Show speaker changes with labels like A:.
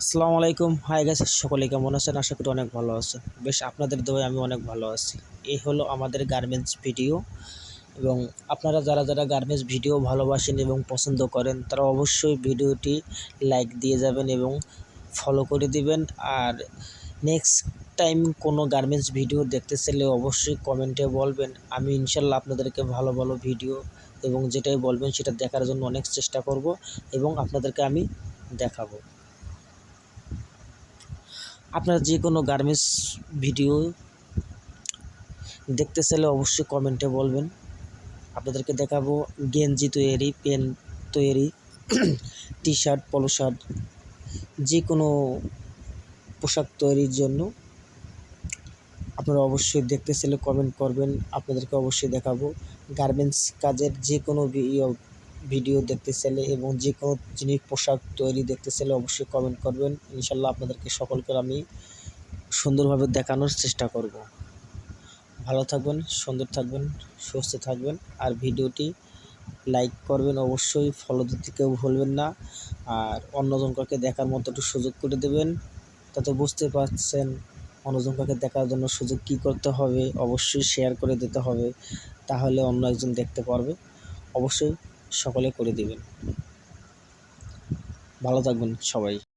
A: আসসালামু আলাইকুম। Hi guys সকলে কেমন আছেন? আশা করি অনেক ভালো আছেন। বেশ, আপনাদের দোয়ায় আমি অনেক ভালো আছি। এই হলো আমাদের গার্মেন্টস ভিডিও এবং আপনারা যারা যারা গার্মেন্টস ভিডিও ভালোবাসেন এবং পছন্দ করেন, তারা অবশ্যই ভিডিওটি লাইক দিয়ে যাবেন এবং ফলো করে দিবেন। আর নেক্সট টাইম কোনো গার্মেন্টস ভিডিও দেখতে চাইলে অবশ্যই কমেন্টে বলবেন। আমি ইনশাল্লাহ আপনাদেরকে ভালো ভালো ভিডিও এবং যেটাই বলবেন সেটা দেখার জন্য অনেক চেষ্টা করব এবং আপনাদেরকে আমি দেখাবো। আপনারা যে কোনো গার্মেন্টস ভিডিও দেখতে চাইলে অবশ্যই কমেন্টে বলবেন। আপনাদেরকে দেখাবো গেঞ্জি তৈরি পেন তৈরি টি শার্ট পলো শার্ট, যে কোনো পোশাক তৈরির জন্য আপনারা অবশ্যই দেখতে চাইলে কমেন্ট করবেন। আপনাদেরকে অবশ্যই দেখাবো। গার্মেন্টস কাজের যে কোনো ভিডিও দেখতে চাইলে এবং যে কোনো জিনিস পোশাক তৈরি দেখতে চাইলে অবশ্যই কমেন্ট করবেন। ইনশাল্লাহ আপনাদেরকে সকলকে আমি সুন্দরভাবে দেখানোর চেষ্টা করব। ভালো থাকবেন, সুন্দর থাকবেন, সুস্থ থাকবেন। আর ভিডিওটি লাইক করবেন অবশ্যই ফলো দিতে কেউ ভুলবেন না। আর অন্যজন কাউকে দেখার মতো একটু সুযোগ করে দেবেন। তাতে বুঝতে পারছেন অন্যজন কাউকে দেখার জন্য সুযোগ কী করতে হবে। অবশ্যই শেয়ার করে দিতে হবে। তাহলে অন্য একজন দেখতে পারবে। অবশ্যই সকলে করে দেবেন। ভালো থাকবেন সবাই।